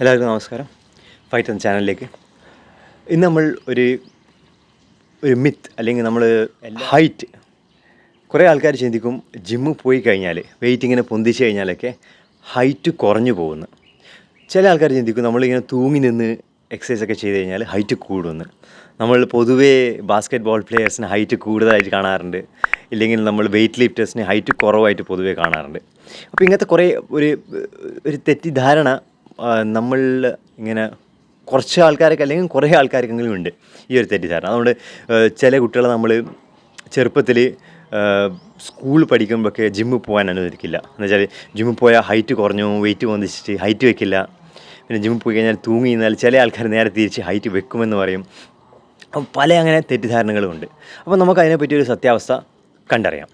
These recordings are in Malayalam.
എല്ലാവർക്കും നമസ്കാരം. ഫൈറ്റ് എന്ന ചാനലിലേക്ക് ഇന്ന് നമ്മൾ ഒരു ഒരു മിത്ത് അല്ലെങ്കിൽ നമ്മൾ ഹൈറ്റ് കുറേ ആൾക്കാർ ചിന്തിക്കും ജിമ്മിൽ പോയി കഴിഞ്ഞാൽ വെയിറ്റ് ഇങ്ങനെ പൊന്തിച്ച് കഴിഞ്ഞാലൊക്കെ ഹൈറ്റ് കുറഞ്ഞു പോകുന്നു. ചില ആൾക്കാർ ചിന്തിക്കും നമ്മളിങ്ങനെ തൂങ്ങി നിന്ന് എക്സസൈസ് ഒക്കെ ചെയ്ത് കഴിഞ്ഞാൽ ഹൈറ്റ് കൂടുമെന്ന് നമ്മൾ പൊതുവേ ബാസ്ക്കറ്റ് ബോൾ പ്ലെയേഴ്സിന് ഹൈറ്റ് കൂടുതലായിട്ട് കാണാറുണ്ട്. ഇല്ലെങ്കിൽ നമ്മൾ വെയിറ്റ് ലിഫ്റ്റേഴ്സിന് ഹൈറ്റ് കുറവായിട്ട് പൊതുവേ കാണാറുണ്ട്. അപ്പോൾ ഇങ്ങനത്തെ കുറേ ഒരു ഒരു തെറ്റിദ്ധാരണ നമ്മൾ ഇങ്ങനെ കുറച്ച് ആൾക്കാരൊക്കെ അല്ലെങ്കിൽ കുറേ ആൾക്കാർക്കെങ്കിലും ഉണ്ട് ഈ ഒരു തെറ്റിദ്ധാരണ. അതുകൊണ്ട് ചില കുട്ടികളെ നമ്മൾ ചെറുപ്പത്തിൽ സ്കൂൾ പഠിക്കുമ്പോഴൊക്കെ ജിമ്മിൽ പോകാൻ അനുവദിക്കില്ല. എന്ന് വെച്ചാൽ ജിമ്മിൽ പോയാൽ ഹൈറ്റ് കുറഞ്ഞു വെയിറ്റ് വന്നിച്ചിട്ട് ഹൈറ്റ് വെക്കില്ല. പിന്നെ ജിമ്മിൽ പോയി കഴിഞ്ഞാൽ തൂങ്ങി നിന്നാൽ ചില ആൾക്കാർ നേരെ തിരിച്ച് ഹൈറ്റ് വെക്കുമെന്ന് പറയും. പല അങ്ങനെ തെറ്റിദ്ധാരണകളുമുണ്ട് അപ്പോൾ നമുക്ക് അതിനെപ്പറ്റി ഒരു സത്യാവസ്ഥ കണ്ടറിയാം.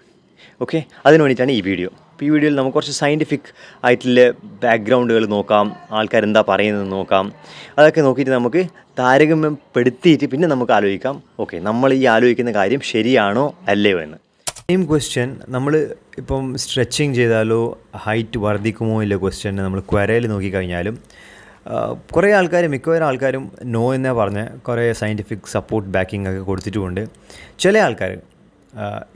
ഓക്കെ അതിന് വേണ്ടിയിട്ടാണ് ഈ വീഡിയോ അപ്പോൾ ഈ വീഡിയോയിൽ നമുക്ക് കുറച്ച് സയന്റിഫിക് ആയിട്ടുള്ള ബാക്ക്ഗ്രൗണ്ടുകൾ നോക്കാം. ആൾക്കാരെന്താ പറയുന്നത് നോക്കാം. അതൊക്കെ നോക്കിയിട്ട് നമുക്ക് താരതമ്യപ്പെടുത്തിയിട്ട് പിന്നെ നമുക്ക് ആലോചിക്കാം. ഓക്കെ നമ്മൾ ഈ ആലോചിക്കുന്ന കാര്യം ശരിയാണോ അല്ലയോ എന്ന്. സെയിം ക്വസ്റ്റ്യൻ നമ്മൾ ഇപ്പം സ്ട്രെച്ചിങ് ചെയ്താലോ ഹൈറ്റ് വർദ്ധിക്കുമോ ഇല്ല ക്വസ്റ്റ്യൻ നമ്മൾ ക്വരയിൽ നോക്കിക്കഴിഞ്ഞാലും കുറേ ആൾക്കാർ മിക്കവാറും ആൾക്കാരും നോ എന്നേ പറഞ്ഞ്. കുറേ സയന്റിഫിക് സപ്പോർട്ട് ബാക്കിംഗ് ഒക്കെ കൊടുത്തിട്ടുമുണ്ട്. ചില ആൾക്കാർ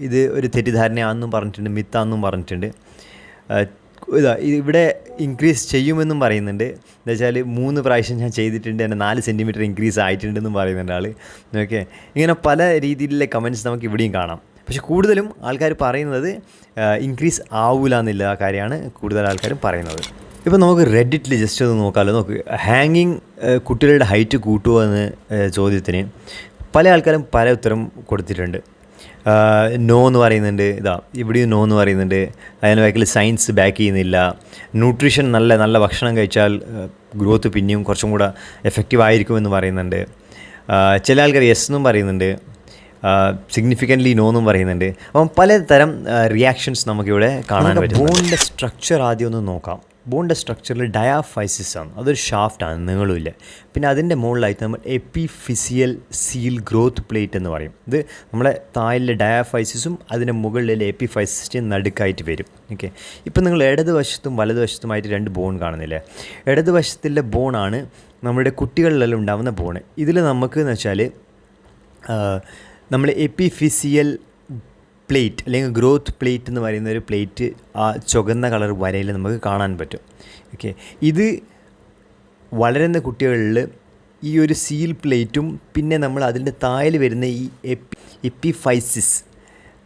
ഇത് ഒരു തെറ്റിദ്ധാരണയാണെന്നും പറഞ്ഞിട്ടുണ്ട് മിത്താണെന്നും പറഞ്ഞിട്ടുണ്ട്. ഇതാ ഇവിടെ ഇൻക്രീസ് ചെയ്യുമെന്നും പറയുന്നുണ്ട്. എന്താ വെച്ചാൽ മൂന്ന് പ്രാവശ്യം ഞാൻ ചെയ്തിട്ടുണ്ട് എന്റെ നാല് സെന്റിമീറ്റർ ഇൻക്രീസ് ആയിട്ടുണ്ടെന്നും പറയുന്നുണ്ട് ആൾ ഓക്കെ ഇങ്ങനെ പല രീതിയിലുള്ള കമന്റ്സ് നമുക്ക് ഇവിടെയും കാണാം. പക്ഷെ കൂടുതലും ആൾക്കാർ പറയുന്നത് ഇൻക്രീസ് ആവില്ല എന്നുള്ള കാര്യമാണ് കൂടുതൽ ആൾക്കാരും പറയുന്നത്. ഇപ്പോൾ നമുക്ക് റെഡിറ്റിൽ ജസ്റ്റ് ഒന്ന് നോക്കാമല്ലോ നോക്ക് ഹാങ്ങിങ് കുട്ടികളുടെ ഹൈറ്റ് കൂട്ടുമോ എന്ന് ചോദ്യത്തിന് പല ആൾക്കാരും പല ഉത്തരം കൊടുത്തിട്ടുണ്ട്. നോ എന്ന് പറയുന്നുണ്ട്. ഇതാ ഇവിടെയും നോ എന്ന് പറയുന്നുണ്ട്. അതിന് ബാക്കിൽ സയൻസ് ബാക്ക് ചെയ്യുന്നില്ല. ന്യൂട്രീഷൻ നല്ല നല്ല ഭക്ഷണം കഴിച്ചാൽ ഗ്രോത്ത് പിന്നെയും കുറച്ചും കൂടെ എഫക്റ്റീവ് ആയിരിക്കുമെന്ന് പറയുന്നുണ്ട്. ചില ആൾക്കാർ യെസ് എന്നും പറയുന്നുണ്ട്. സിഗ്നിഫിക്കന്റ്ലി നോ എന്നും പറയുന്നുണ്ട്. അപ്പം പലതരം റിയാക്ഷൻസ് നമുക്കിവിടെ കാണാൻ പറ്റും ബോണിന്റെ സ്ട്രക്ചർ ആദ്യം ഒന്ന് നോക്കാം. ബോണിന്റെ സ്ട്രക്ചറിൽ ഡയാഫൈസിസ് ആണ്. അതൊരു ഷാഫ്റ്റാണ് നീളമില്ല പിന്നെ അതിന്റെ മുകളിലായിട്ട് നമ്മൾ എപ്പിഫിസിയൽ സീൽ ഗ്രോത്ത് പ്ലേറ്റ് എന്ന് പറയും. ഇത് നമ്മളെ താഴിലെ ഡയാഫൈസിസും അതിന്റെ മുകളിലെ എപ്പിഫൈസിന്റെ നടുക്കായിട്ട് വരും. ഓക്കെ ഇപ്പം നിങ്ങൾ ഇടതുവശത്തും വലതുവശത്തുമായിട്ട് രണ്ട് ബോൺ കാണുന്നില്ലേ? ഇടതുവശത്തിലെ ബോണാണ് നമ്മുടെ കുട്ടികളിലെല്ലാം ഉണ്ടാകുന്ന ബോണ് ഇതിൽ നമുക്ക് എന്ന് വെച്ചാൽ നമ്മൾ എപ്പിഫിസിയൽ പ്ലേറ്റ് അല്ലെങ്കിൽ ഗ്രോത്ത് പ്ലേറ്റ് എന്ന് പറയുന്ന ഒരു പ്ലേറ്റ് ആ ചുവന്ന കളർ വരയിൽ നമുക്ക് കാണാൻ പറ്റും. ഓക്കെ ഇത് വളരുന്ന കുട്ടികളിൽ ഈ ഒരു സീൽ പ്ലേറ്റും പിന്നെ നമ്മൾ അതിന്റെ താഴെ വരുന്ന ഈ എപ്പി എപ്പിഫൈസിസ്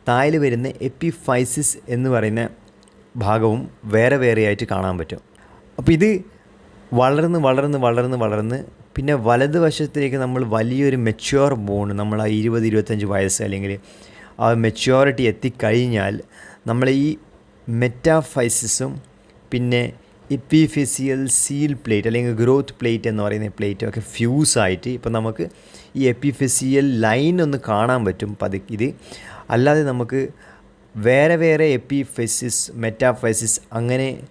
താഴെ വരുന്ന എപ്പിഫൈസിസ് എന്ന് പറയുന്ന ഭാഗവും വേറെ വേറെയായിട്ട് കാണാൻ പറ്റും. അപ്പോൾ ഇത് വളർന്ന് വളർന്ന് വളർന്ന് വളർന്ന് പിന്നെ വലതുവശത്തേക്ക് നമ്മൾ വലിയൊരു മെച്യൂർ ബോൺ നമ്മൾ ആ ഇരുപത് ഇരുപത്തഞ്ച് വയസ്സ് അല്ലെങ്കിൽ ആ മെച്യൂരിറ്റി എത്തിക്കഴിഞ്ഞാൽ നമ്മൾ ഈ മെറ്റാഫൈസിസും പിന്നെ എപ്പിഫിസിയൽ സീൽ പ്ലേറ്റ് അല്ലെങ്കിൽ ഗ്രോത്ത് പ്ലേറ്റ് എന്ന് പറയുന്ന പ്ലേറ്റ് ഒക്കെ ഫ്യൂസായിട്ട് ഇപ്പം നമുക്ക് ഈ എപ്പിഫിസിയൽ ലൈൻ ഒന്ന് കാണാൻ പറ്റും പതി ഇത്. അല്ലാതെ നമുക്ക് വേറെ വേറെ എപ്പിഫെസിസ് മെറ്റാഫൈസിസ് അങ്ങനെ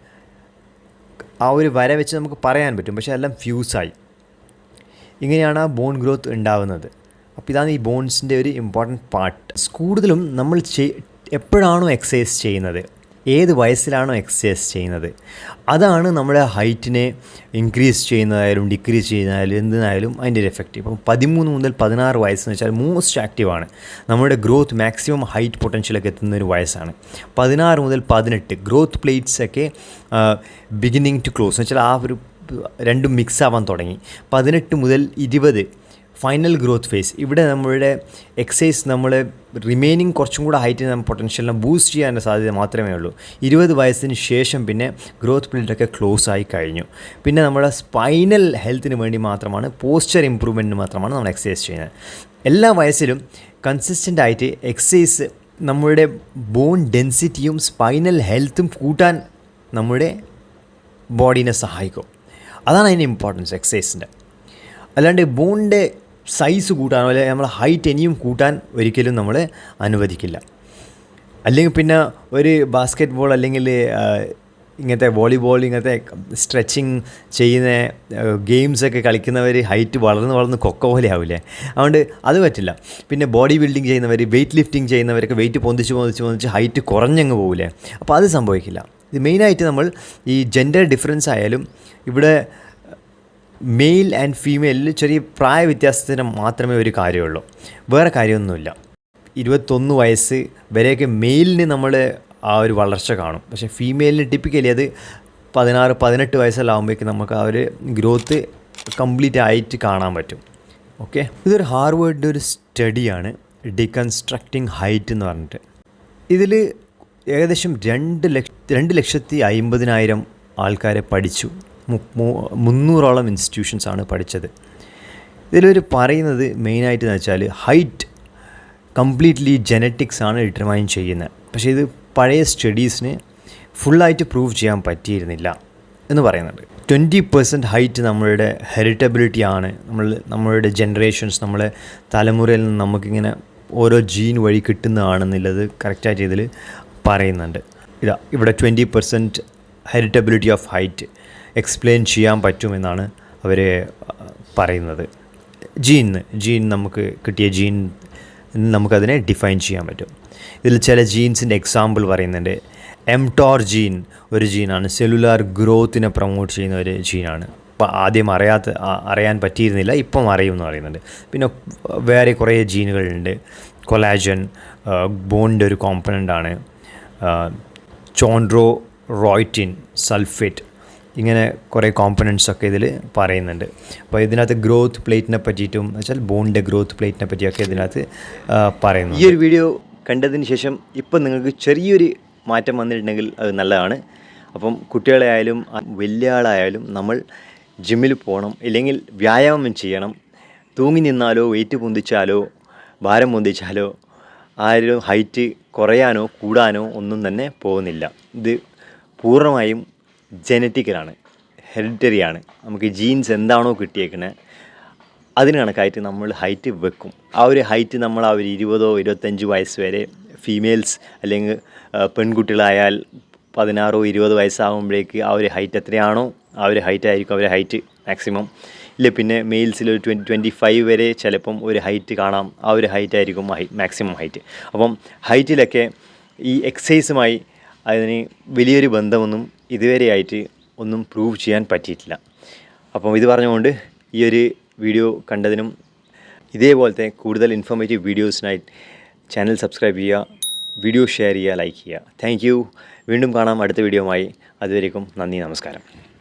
ആ ഒരു വര വെച്ച് നമുക്ക് പറയാൻ പറ്റും. പക്ഷേ എല്ലാം ഫ്യൂസായി ഇങ്ങനെയാണ് ആ ബോൺ ഗ്രോത്ത് ഉണ്ടാവുന്നത്. അപ്പോൾ ഇതാണ് ഈ ബോൺസിന്റെ ഒരു ഇമ്പോർട്ടന്റ് പാർട്ട് കൂടുതലും നമ്മൾ എപ്പോഴാണോ എക്സസൈസ് ചെയ്യുന്നത്? ഏത് വയസ്സിലാണോ എക്സസൈസ് ചെയ്യുന്നത്? അതാണ് നമ്മുടെ ഹൈറ്റിനെ ഇൻക്രീസ് ചെയ്യുന്നതായാലും ഡിക്രീസ് ചെയ്യുന്നതായാലും എന്തിനായാലും അതിന്റെ ഒരു എഫക്റ്റ് ഇപ്പം പതിമൂന്ന് മുതൽ പതിനാറ് വയസ്സെന്ന് വെച്ചാൽ മോസ്റ്റ് ആക്റ്റീവാണ് നമ്മുടെ ഗ്രോത്ത് മാക്സിമം ഹൈറ്റ് പൊട്ടൻഷ്യലൊക്കെ എത്തുന്ന ഒരു വയസ്സാണ്. പതിനാറ് മുതൽ പതിനെട്ട് ഗ്രോത്ത് പ്ലേറ്റ്സൊക്കെ ബിഗിനിങ് ടു ക്ലോസ് എന്ന് വെച്ചാൽ ആ ഒരു രണ്ടും മിക്സ് ആവാൻ തുടങ്ങി. പതിനെട്ട് മുതൽ ഇരുപത് ഫൈനൽ ഗ്രോത്ത് ഫേസ് ഇവിടെ നമ്മളുടെ എക്സസൈസ് നമ്മൾ റിമൈനിങ് കുറച്ചും കൂടെ ഹൈറ്റ് നമ്മൾ പൊട്ടൻഷ്യലിനെ ബൂസ്റ്റ് ചെയ്യാനുള്ള സാധ്യത മാത്രമേ ഉള്ളൂ. ഇരുപത് വയസ്സിന് ശേഷം പിന്നെ ഗ്രോത്ത് പിരീഡൊക്കെ ക്ലോസ് ആയി കഴിഞ്ഞു. പിന്നെ നമ്മുടെ സ്പൈനൽ ഹെൽത്തിന് വേണ്ടി മാത്രമാണ് പോസ്ചർ ഇമ്പ്രൂവ്മെന്റിന് മാത്രമാണ് നമ്മൾ എക്സസൈസ് ചെയ്യുന്നത്. എല്ലാ വയസ്സിലും കൺസിസ്റ്റന്റ് ആയിട്ട് എക്സസൈസ് നമ്മുടെ ബോൺ ഡെൻസിറ്റിയും സ്പൈനൽ ഹെൽത്തും കൂട്ടാൻ നമ്മുടെ ബോഡീനെ സഹായിക്കും. അതാണ് അതിന്റെ ഇമ്പോർട്ടൻസ് എക്സസൈസിന്റെ അല്ലാണ്ട് ബോണിന്റെ സൈസ് കൂട്ടാനോ അല്ലെങ്കിൽ നമ്മളെ ഹൈറ്റ് ഇനിയും കൂട്ടാൻ ഒരിക്കലും നമ്മളെ അനുവദിക്കില്ല. അല്ലെങ്കിൽ പിന്നെ ഒരു ബാസ്ക്കറ്റ് ബോൾ അല്ലെങ്കിൽ ഇങ്ങനത്തെ വോളിബോൾ ഇങ്ങനത്തെ സ്ട്രെച്ചിങ് ചെയ്യുന്ന ഗെയിംസൊക്കെ കളിക്കുന്നവർ ഹൈറ്റ് വളർന്ന് വളർന്ന് കൊക്ക പോലെ ആവില്ലേ? അതുകൊണ്ട് അത് പറ്റില്ല. പിന്നെ ബോഡി ബിൽഡിങ് ചെയ്യുന്നവർ വെയിറ്റ് ലിഫ്റ്റിംഗ് ചെയ്യുന്നവരൊക്കെ വെയിറ്റ് പൊന്തിച്ച് പൊന്തിച്ച് പൊന്തിച്ച് ഹൈറ്റ് കുറഞ്ഞങ്ങ് പോകില്ലേ അപ്പോൾ അത് സംഭവിക്കില്ല. ഇത് മെയിനായിട്ട് നമ്മൾ ഈ ജെൻഡർ ഡിഫറൻസ് ആയാലും ഇവിടെ മെയിൽ ആൻഡ് ഫീമെയിലിൽ ചെറിയ പ്രായ വ്യത്യാസത്തിന് മാത്രമേ ഒരു കാര്യമുള്ളൂ. വേറെ കാര്യമൊന്നുമില്ല. ഇരുപത്തൊന്ന് വയസ്സ് വരെയൊക്കെ മെയിലിന് നമ്മൾ ആ ഒരു വളർച്ച കാണും. പക്ഷേ ഫീമെയിലിന് ടിപ്പിക്കലി അത് പതിനാറ് പതിനെട്ട് വയസ്സെല്ലാം ആകുമ്പോഴേക്കും നമുക്ക് ആ ഒരു ഗ്രോത്ത് കംപ്ലീറ്റ് ആയിട്ട് കാണാൻ പറ്റും. ഓക്കെ ഇതൊരു ഹാർവേഡിന്റെ ഒരു സ്റ്റഡിയാണ് ഡീകൺസ്ട്രക്റ്റിംഗ് ഹൈറ്റ് എന്ന് പറഞ്ഞിട്ട്. ഇതിൽ ഏകദേശം രണ്ട് ലക്ഷ രണ്ട് ലക്ഷത്തി അമ്പതിനായിരം ആൾക്കാരെ പഠിച്ചു. മുന്നൂറോളം ഇൻസ്റ്റിറ്റ്യൂഷൻസ് ആണ് പഠിച്ചത്. ഇതിലൊരു പറയുന്നത് മെയിനായിട്ട് എന്ന് വെച്ചാൽ ഹൈറ്റ് കംപ്ലീറ്റ്ലി ജനറ്റിക്സ് ആണ് ഡിറ്റർമൈൻ ചെയ്യുന്നത്. പക്ഷേ ഇത് പഴയ സ്റ്റഡീസിന് ഫുള്ളായിട്ട് പ്രൂവ് ചെയ്യാൻ പറ്റിയിരുന്നില്ല എന്ന് പറയുന്നുണ്ട്. ട്വന്റി പെർസെന്റ് ഹൈറ്റ് നമ്മളുടെ ഹെറിറ്റബിലിറ്റി ആണ്. നമ്മൾ നമ്മളുടെ ജനറേഷൻസ് നമ്മളെ തലമുറയിൽ നിന്ന് നമുക്കിങ്ങനെ ഓരോ ജീൻ വഴി കിട്ടുന്നതാണെന്നുള്ളത് കറക്റ്റായിട്ട് ഇതിൽ പറയുന്നുണ്ട്. ഇതാ ഇവിടെ twenty percent heritability of height explain ചെയ്യാൻ പറ്റുമെന്നാണ് അവർ പറയുന്നത്. ജീൻ ജീൻ നമുക്ക് കിട്ടിയ ജീൻ നമുക്കതിനെ ഡിഫൈൻ ചെയ്യാൻ പറ്റും. ഇതിൽ ചില ജീൻസിന്റെ എക്സാമ്പിൾ പറയുന്നുണ്ട്. എംടോർ ജീൻ ഒരു ജീനാണ് സെല്ലുലാർ ഗ്രോത്തിനെ പ്രൊമോട്ട് ചെയ്യുന്ന ഒരു ജീനാണ് അപ്പോൾ ആദ്യം അറിയാത്ത അറിയാൻ പറ്റിയിരുന്നില്ല ഇപ്പം അറിയും എന്ന് പറയുന്നുണ്ട്. പിന്നെ വേറെ കുറേ ജീനുകളുണ്ട് കൊലാജൻ ബോണിന്റെ ഒരു കോമ്പണന്റ് ആണ്. ചോൺഡ്രോ റോയ്റ്റിൻ സൾഫേറ്റ് ഇങ്ങനെ കുറേ കോമ്പണൻസ് ഒക്കെ ഇതിൽ പറയുന്നുണ്ട്. അപ്പോൾ ഇതിനകത്ത് ഗ്രോത്ത് പ്ലേറ്റിനെ പറ്റിയിട്ടും വെച്ചാൽ ബോണിന്റെ ഗ്രോത്ത് പ്ലേറ്റിനെ പറ്റിയൊക്കെ ഇതിനകത്ത് പറയുന്നു ഈ ഒരു വീഡിയോ കണ്ടതിന് ശേഷം ഇപ്പം നിങ്ങൾക്ക് ചെറിയൊരു മാറ്റം വന്നിട്ടുണ്ടെങ്കിൽ അത് നല്ലതാണ്. അപ്പം കുട്ടികളെ ആയാലും വലിയ ആളായാലും നമ്മൾ ജിമ്മിൽ പോകണം ഇല്ലെങ്കിൽ വ്യായാമം ചെയ്യണം. തൂങ്ങി നിന്നാലോ വെയിറ്റ് പൊന്തിച്ചാലോ ഭാരം പൊന്തിച്ചാലോ ആരും ഹൈറ്റ് കുറയാനോ കൂടാനോ ഒന്നും തന്നെ പോകുന്നില്ല. ഇത് പൂർണമായും ജനറ്റിക്കലാണ് ഹെറിറ്ററിയാണ് നമുക്ക് ജീൻസ് എന്താണോ കിട്ടിയേക്കുന്നത് അതിന് കണക്കായിട്ട് നമ്മൾ ഹൈറ്റ് വെക്കും. ആ ഒരു ഹൈറ്റ് നമ്മൾ ആ ഒരു ഇരുപതോ ഇരുപത്തഞ്ച് വയസ്സ് വരെ ഫീമെയിൽസ് അല്ലെങ്കിൽ പെൺകുട്ടികളായാൽ പതിനാറോ ഇരുപത് വയസ്സാകുമ്പോഴേക്ക് ആ ഒരു ഹൈറ്റ് എത്രയാണോ ആ ഒരു ഹൈറ്റ് ആയിരിക്കും അവരുടെ ഹൈറ്റ് മാക്സിമം ഇല്ല പിന്നെ മെയിൽസിൽ ഒരു ട്വന്റി ട്വന്റി ഫൈവ് വരെ ചിലപ്പം ഒരു ഹൈറ്റ് കാണാം. ആ ഒരു ഹൈറ്റ് ആയിരിക്കും മാക്സിമം ഹൈറ്റ് അപ്പം ഹൈറ്റിലൊക്കെ ഈ എക്സസൈസുമായി അതിന് വലിയൊരു ബന്ധമൊന്നും ഇതുവരെയായിട്ട് ഒന്നും പ്രൂവ് ചെയ്യാൻ പറ്റിയിട്ടില്ല. അപ്പം ഇത് പറഞ്ഞുകൊണ്ട് ഈ ഒരു വീഡിയോ കണ്ടതിനും ഇതേപോലത്തെ കൂടുതൽ ഇൻഫോർമേറ്റീവ് വീഡിയോസിനായി ചാനൽ സബ്സ്ക്രൈബ് ചെയ്യുക വീഡിയോ ഷെയർ ചെയ്യുക ലൈക്ക് ചെയ്യുക. താങ്ക് വീണ്ടും കാണാം അടുത്ത വീഡിയോയുമായി അതുവരേക്കും നന്ദി നമസ്കാരം.